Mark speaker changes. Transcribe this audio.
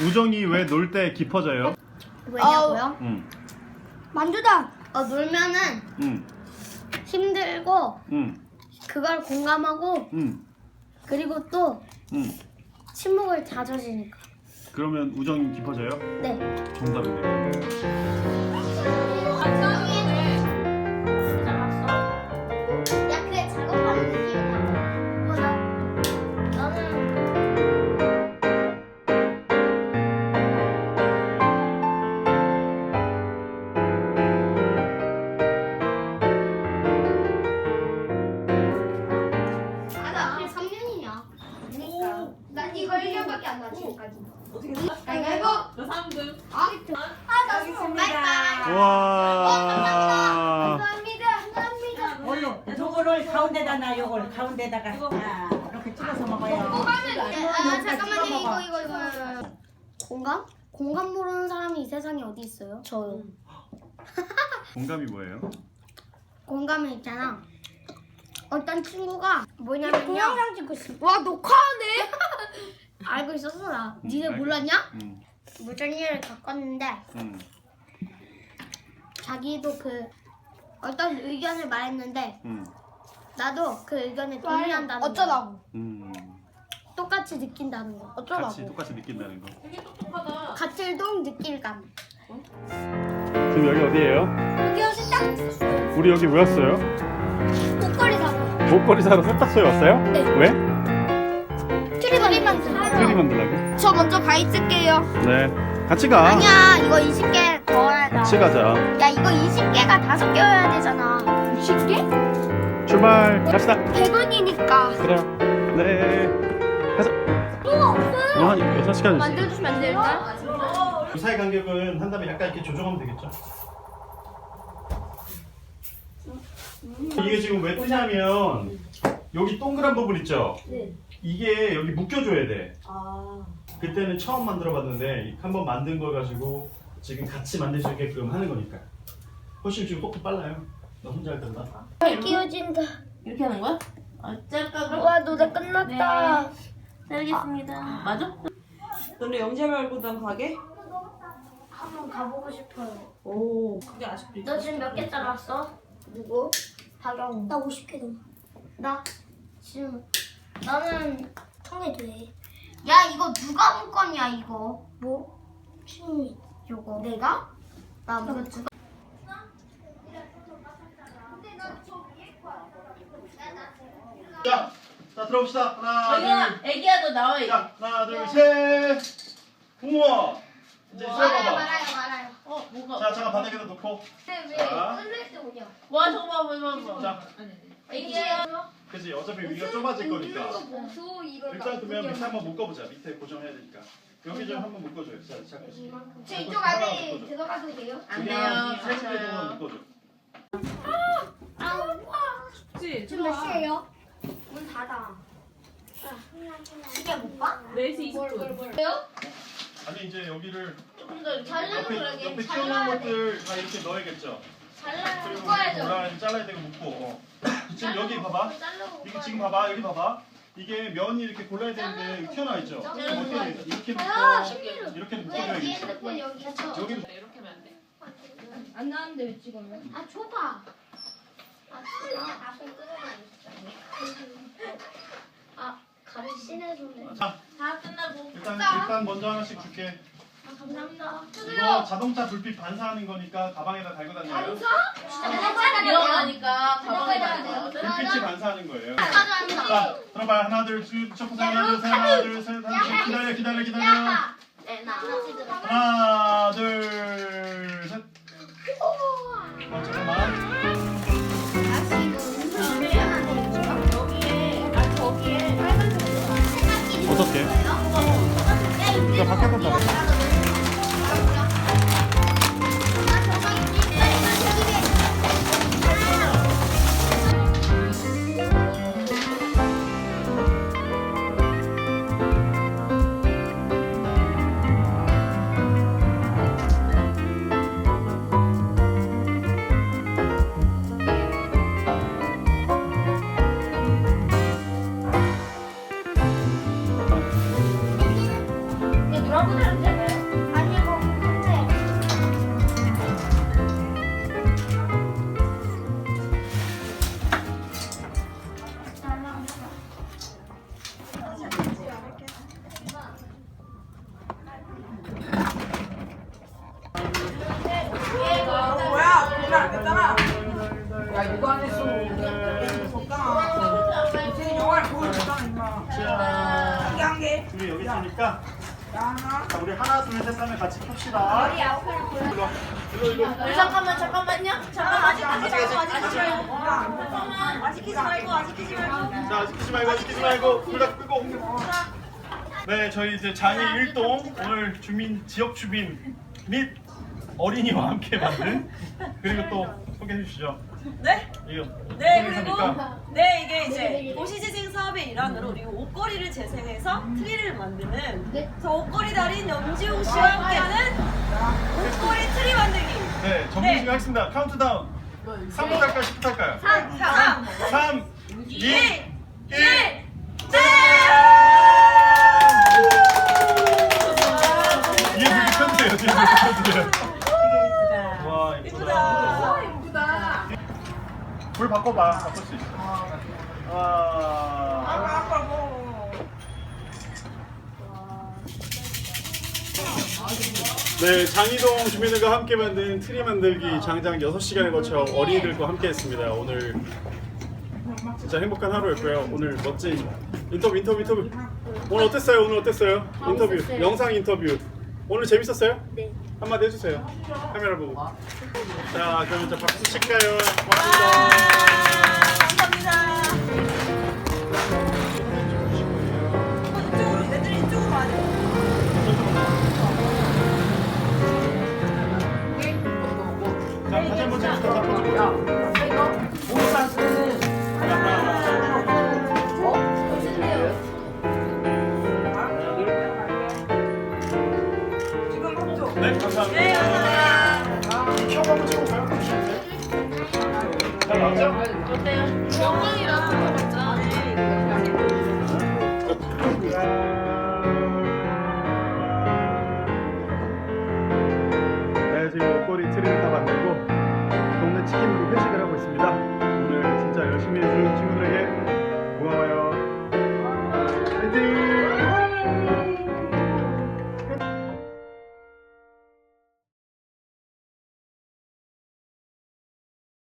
Speaker 1: 우정이 왜 놀 때 깊어져요?
Speaker 2: 왜냐고요?
Speaker 1: 응,
Speaker 2: 만두다. 어 놀면은
Speaker 1: 응,
Speaker 2: 힘들고
Speaker 1: 응,
Speaker 2: 그걸 공감하고
Speaker 1: 응,
Speaker 2: 그리고 또
Speaker 1: 응.
Speaker 2: 침묵을 다져지니까.
Speaker 1: 그러면 우정이 깊어져요?
Speaker 2: 네.
Speaker 1: 정답이네요.
Speaker 2: 야 안나 지금까지. 가위바위보.
Speaker 3: 저 3등.
Speaker 2: 아, 나 바이바이.
Speaker 1: 와.
Speaker 2: 감사합니다. 감사합니다.
Speaker 4: 뭘로? 요거를 가운데다 놔 요걸 가운데다가 아, 이렇게 찍어서 먹어요.
Speaker 2: 아, 잠깐만요. 이거 이거 이거. 공감? 공감 모르는 사람이 이 세상에 어디 있어요? 저요.
Speaker 1: 공감이 뭐예요?
Speaker 2: 공감이 있잖아. 어떤 친구가 뭐냐면요. 동영상 찍고 있어. 와 녹화하네. 알고 있었어 나. 니네
Speaker 1: 알고
Speaker 2: 몰랐냐?
Speaker 1: 응,
Speaker 2: 무전 일을 겪었는데
Speaker 1: 응,
Speaker 2: 자기도 그 어떤 의견을 말했는데
Speaker 1: 응,
Speaker 2: 나도 그 의견에 동의한다는 거.
Speaker 5: 어쩌라고?
Speaker 1: 응.
Speaker 2: 똑같이 느낀다는 거.
Speaker 1: 같이
Speaker 5: 어쩌라고?
Speaker 1: 똑같이 느낀다는 거.
Speaker 3: 똑똑하다.
Speaker 2: 같을동 느낄감.
Speaker 1: 지금 여기 어디예요?
Speaker 2: 여기 여기 딱.
Speaker 1: 우리 여기 왜 왔어요?
Speaker 2: 목걸이 사고.
Speaker 1: 목걸이 사러 세탁소에 왔어요?
Speaker 2: 네.
Speaker 1: 왜?
Speaker 2: 만들어.
Speaker 1: 트리 만들라고?
Speaker 5: 저 먼저 가 있을게요.
Speaker 1: 네. 같이 가.
Speaker 2: 아니야 이거 20개 더 해야 돼.
Speaker 1: 같이 가자.
Speaker 2: 야 이거 20개가 다섯 개여야 되잖아.
Speaker 5: 20개?
Speaker 1: 출발. 갑시다.
Speaker 5: 100원이니까.
Speaker 1: 그래요. 네. 가자. 또 없어요? 어, 한 6시간
Speaker 5: 만들어주시면 안 일단?
Speaker 1: 그 사이 간격은 한 다음에 약간 이렇게 조정하면 되겠죠? 이게 지금 왜 뜨냐면 여기 동그란 부분 있죠? 이게 여기 묶여줘야 돼. 그때는 처음 만들어봤는데 한번 만든 거 가지고 지금 같이 만들 수 있게끔 하는 거니까. 훨씬 지금 속도 빨라요. 너 혼자 할 텐다.
Speaker 2: 끼워진다.
Speaker 3: 이렇게 하는 거야? 아, 짤까 그럼?
Speaker 2: 와 노래 끝났다.
Speaker 3: 알겠습니다. 맞아?
Speaker 6: 너네 영재 말고단 가게?
Speaker 2: 한번 가보고 싶어요.
Speaker 6: 오.
Speaker 3: 그게 아쉽지.
Speaker 2: 너 지금 몇 개 잘랐어? 누구? 다경. 나 50개 넘어. 나 지금 나는 통에 돼. 야 이거 누가 본 거냐 이거? 뭐? 신이. 요거. 내가? 나 이거 누가?
Speaker 1: 자, 자 들어봅시다. 하나, 둘,
Speaker 3: 애기야 너 나와 이거.
Speaker 1: 자, 하나, 둘, 셋. 우와. 이제
Speaker 2: 말아요
Speaker 1: 시작해봐.
Speaker 2: 말아요 말아요.
Speaker 3: 어 뭐가?
Speaker 1: 자, 잠깐 바닥에다 놓고.
Speaker 2: 근데
Speaker 1: 자.
Speaker 2: 왜 끝낼 때 오냐?
Speaker 3: 와 저거 봐 봐봐 봐.
Speaker 1: 자,
Speaker 3: 애기야.
Speaker 1: 그지 어차피 위가 좁아질 거니까.
Speaker 2: 보수 이걸
Speaker 1: 일단 그러면 밑에 한번 묶어보자. 밑에 고정해야 되니까. 여기 좀 한번 묶어줘요. 자, 잠깐.
Speaker 2: 저 이쪽 안에 들어가도 돼요?
Speaker 3: 안 돼요.
Speaker 1: 한 3개 정도
Speaker 3: 괜찮아요.
Speaker 1: 묶어줘.
Speaker 2: 아 와.
Speaker 3: 그치?
Speaker 2: 지금 몇 시예요? 문 닫아. 시계 못 봐?
Speaker 3: 4시 20분.
Speaker 1: 아니 이제 여기를
Speaker 3: 조금 더
Speaker 2: 잘라도
Speaker 1: 옆에
Speaker 2: 그러게.
Speaker 1: 옆에
Speaker 2: 잘라야
Speaker 1: 튀어나온
Speaker 2: 돼.
Speaker 1: 것들 다 이렇게 넣어야겠죠.
Speaker 2: 잘라
Speaker 1: 그리고
Speaker 2: 묶어야죠.
Speaker 1: 잘라야 되고 묶고. 어. 지금 여기 봐봐. 이게 지금 봐봐. 여기 봐봐. 이게 면이 이렇게 골라야 되는데 튀어나와 있죠. 그럼 어떻게 해야 돼? 이렇게
Speaker 2: 아,
Speaker 1: 묶어. 이렇게
Speaker 2: 왜
Speaker 1: 묶어줘야겠죠.
Speaker 2: 핸드폰 여기 있어?
Speaker 1: 여기
Speaker 3: 이렇게 하면 안 돼?
Speaker 5: 안 나왔는데 왜 찍어요?
Speaker 2: 아 줘봐. 아 진짜 나쁜 끄는 아 가위 씬의 손에.
Speaker 1: 자,
Speaker 3: 다 끝나고.
Speaker 1: 일단 일단 먼저 하나씩 줄게.
Speaker 2: 아 감사합니다.
Speaker 1: 이거 자동차 불빛 반사하는 거니까 가방에다 달고 다녀요.
Speaker 3: 위험하니까 가방에
Speaker 2: 가방에다
Speaker 3: 놔야 돼.
Speaker 1: 불빛이 반사하는 거예요. 자, 들어봐요. 하나, 둘, 셋, 첫 번째 하나, 둘, 셋, 하나, 둘, 셋, 하나, 둘, 기다려, 기다려, 기다려.
Speaker 2: 야. 네, 나.
Speaker 1: 하나, 둘, 셋. 어, 잠깐만.
Speaker 3: 아
Speaker 1: 어떻게? 자, 바깥에 다
Speaker 2: 누라고
Speaker 1: 자, 우리 하나, 둘, 셋 하면 같이 켭시다.
Speaker 5: 머리 앞을 보여.
Speaker 1: 일로 와. 일로, 일로.
Speaker 3: 잠깐만 잠깐만요. 잠깐만 아직 아직 아직 아직 아직
Speaker 6: 잠깐만. 아직 키지 말고 아직 키지 말고.
Speaker 1: 자, 시키지 말고, 시키지 말고, 불다 끄고. 네, 저희 이제 장애 일동 오늘 주민 지역 주민 및 어린이와 함께 만든 그리고 또 소개해 주시죠.
Speaker 6: 네?
Speaker 1: 이거
Speaker 6: 네
Speaker 1: 어떻게
Speaker 6: 그리고
Speaker 1: 생각합니까?
Speaker 6: 네 이게 이제 도시재생 사업의 일환으로 우리 옷걸이를 재생해서 트리를 만드는 저 옷걸이 달인 염지웅 씨와 함께하는 옷걸이 트리 만들기.
Speaker 1: 네, 정리식 하겠습니다. 카운트다운. 3부터 할까요? 10부터 할까요?
Speaker 6: 3,
Speaker 1: 3, 2,
Speaker 6: 2,
Speaker 1: 1.
Speaker 6: 1,
Speaker 1: 뒤에 불기 펴주세요. 뒤에 불기 펴주세요. 와, 이쁘다.
Speaker 6: 이쁘다.
Speaker 1: 불 바꿔봐. 바꿀 수 있어. 와.
Speaker 6: 아빠 뭐.
Speaker 1: 네, 장이동 주민들과 함께 만든 트리 만들기 장장 6시간에 걸쳐 어린이들과 함께 했습니다. 오늘 진짜 행복한 하루였고요. 오늘 멋진 인터뷰, 인터뷰, 인터뷰. 오늘 어땠어요? 오늘 어땠어요? 인터뷰, 영상 인터뷰. 오늘 재밌었어요? 네. 한마디 해주세요. 카메라 보고. 자, 그럼 이제 박수 칠까요? 고맙습니다. 네, 지금 트리를 다 만들고 동네 치킨으로 회식을 하고 있습니다. 오늘 진짜 열심히 친구